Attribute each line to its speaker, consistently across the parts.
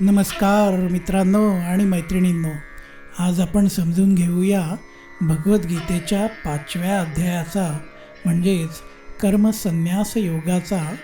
Speaker 1: नमस्कार मित्रांनो आणि मैत्रिणींनो आज आपण समजून घेऊया भगवद्गीतेच्या पाचव्या अध्यायाचा म्हणजेच कर्मसन्यास योगाचा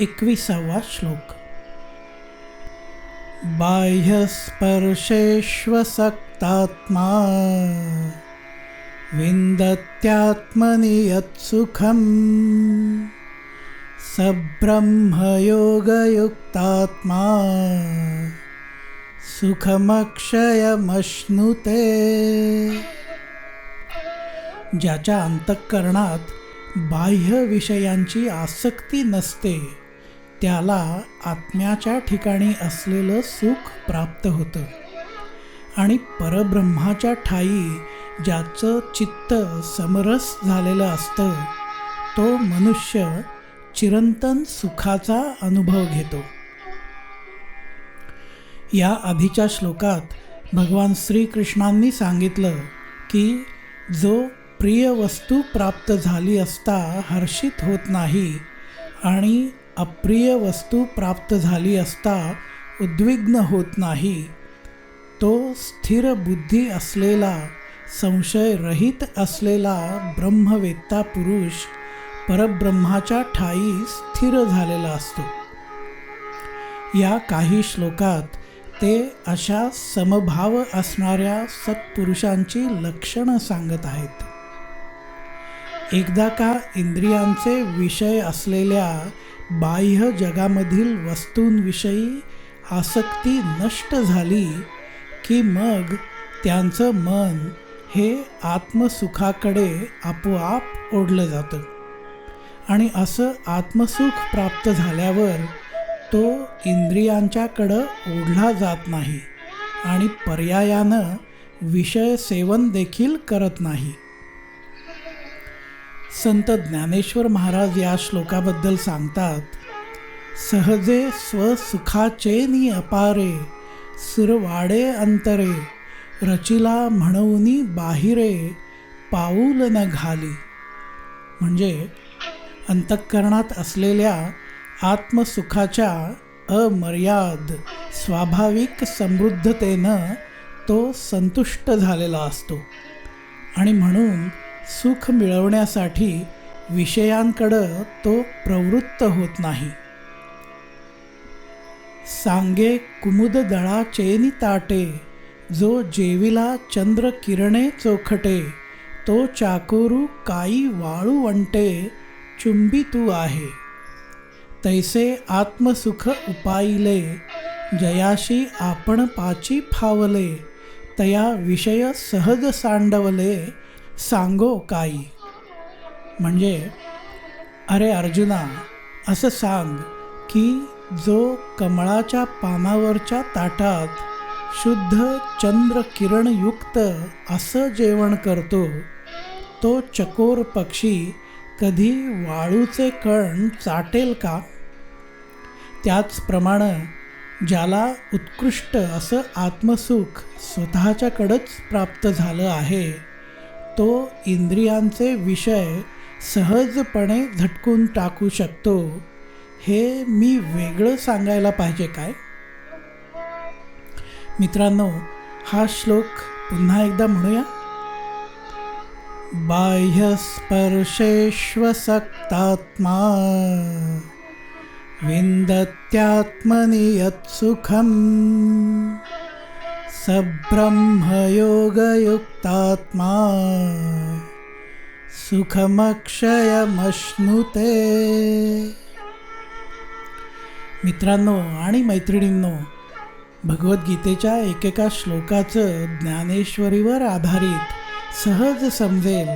Speaker 1: एकविसावा श्लोक. बाह्यस्पर्शेष्वसक्तात्मा विन्दत्यात्मनियत्सुखम् सब्रह्मयोगयुक्तात्मा सुखमक्षयमश्नुते। ज्याच्या अंतःकरणात बाह्य विषयांची आसक्ती नसते त्याला आत्म्याच्या ठिकाणी असलेलं सुख प्राप्त होतं. आणि परब्रह्माच्या ठाई ज्याचं चित्त समरस झालेलं असतं तो मनुष्य चिरंतन सुखाचा अनुभव घेतो. या आधीच्या श्लोकात भगवान श्रीकृष्णांनी सांगितलं की जो प्रिय वस्तू प्राप्त झाली असता हर्षित होत नाही आणि अप्रिय वस्तू प्राप्त झाली असता उद्विग्न होत नाही तो स्थिर बुद्धी असलेला संशयरहित असलेला ब्रह्मवेत्ता पुरुष परब्रह्माच्या ठाई स्थिर झालेला असतो. या काही श्लोकात ते अशा समभाव असणाऱ्या सत्पुरुषांची लक्षणं सांगत आहेत. एकदा का इंद्रियांचे विषय असलेल्या बाह्य जगामधील वस्तूंविषयी आसक्ती नष्ट झाली की मग त्यांचं मन हे आत्मसुखाकडे आपोआप ओढलं जातं. आणि असं आत्मसुख प्राप्त झाल्यावर तो इंद्रियांच्याकडं ओढला जात नाही आणि पर्यायानं विषय सेवन देखील करत नाही. संत ज्ञानेश्वर महाराज या श्लोकाबद्दल सांगतात सहजे स्वसुखाचेनी अपारे सुरवाडे अंतरे रचिला म्हणूनी बाहिरे पाऊल न घाली. म्हणजे अंतःकरणात असलेल्या आत्मसुखाच्या अमर्याद स्वाभाविक समृद्धतेनं तो संतुष्ट झालेला असतो. आणि म्हणून सुख मिळवण्यासाठी विषयांकडं तो प्रवृत्त होत नाही. सांगे कुमुद दळा चेनी ताटे जो जेविला चंद्र किरणे चोखटे तो चाकोरू काई वाळू वंटे चुंबी तू आहे. तैसे आत्मसुख उपाईले जयाशी आपण पाची फावले तया विषय सहज सांडवले सांगो काई. म्हणजे अरे अर्जुना असं सांग की जो कमळाच्या पानावरच्या ताटात शुद्ध चंद्र किरणयुक्त असं जेवण करतो तो चकोर पक्षी कधी वाळूचे कण चाटेल का? त्याचप्रमाणे ज्याला उत्कृष्ट असं आत्मसुख स्वतःच्याकडंच प्राप्त झालं आहे तो इंद्रियांचे विषय सहजपणे झटकून टाकू शकतो. हे मी वेगळं सांगायला पाहिजे काय? मित्रांनो हा श्लोक पुन्हा एकदा म्हणूया. बाह्यस्पर्शेष्वसक्तात्मा। विन्दत्यात्मनि यत्सुखम् सब्रह्मयोगयुक्तात्मा सुखमक्षयमश्नुते। मित्रांनो आणि मैत्रिणींनो भगवद्गीतेच्या एकेका श्लोकाचं ज्ञानेश्वरीवर आधारित सहज समजेल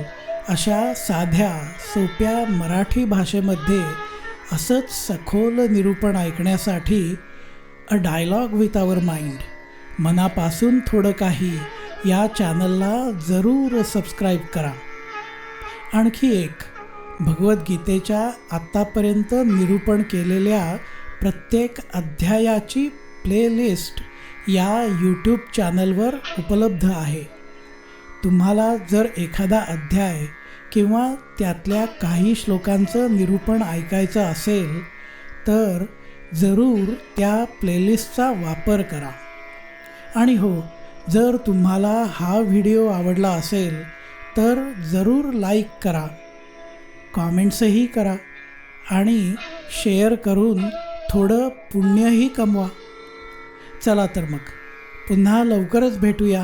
Speaker 1: अशा साध्या सोप्या मराठी भाषेमध्ये असंच सखोल निरूपण ऐकण्यासाठी a dialogue with our mind मनापासून थोडं काही या चॅनलला जरूर सबस्क्राईब करा. आणखी एक भगवद्गीतेच्या आत्तापर्यंत निरूपण केलेल्या प्रत्येक अध्यायाची प्लेलिस्ट या यूट्यूब चॅनलवर उपलब्ध आहे. तुम्हाला जर एखादा अध्याय किंवा त्यातल्या काही श्लोकांचं निरूपण ऐकायचं असेल तर जरूर त्या प्लेलिस्टचा वापर करा. आणि हो जर तुम्हाला हा व्हिडिओ आवडला असेल तर जरूर लाईक करा कॉमेंट्सही करा आणि शेअर करून थोडं पुण्यही कमवा. चला तर मग पुन्हा लवकरच भेटूया.